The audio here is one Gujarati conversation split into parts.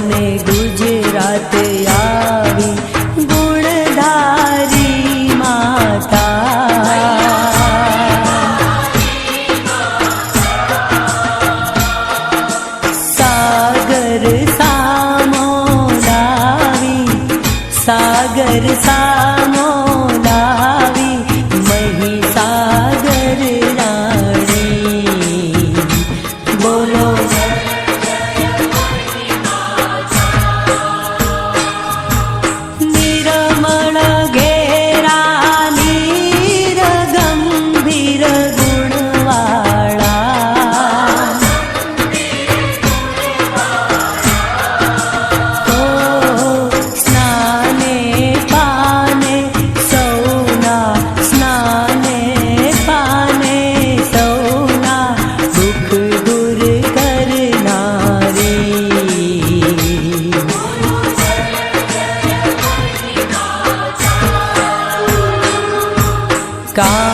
মনে sky.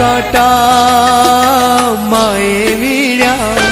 കാട്ടാ മായ വീഴാ.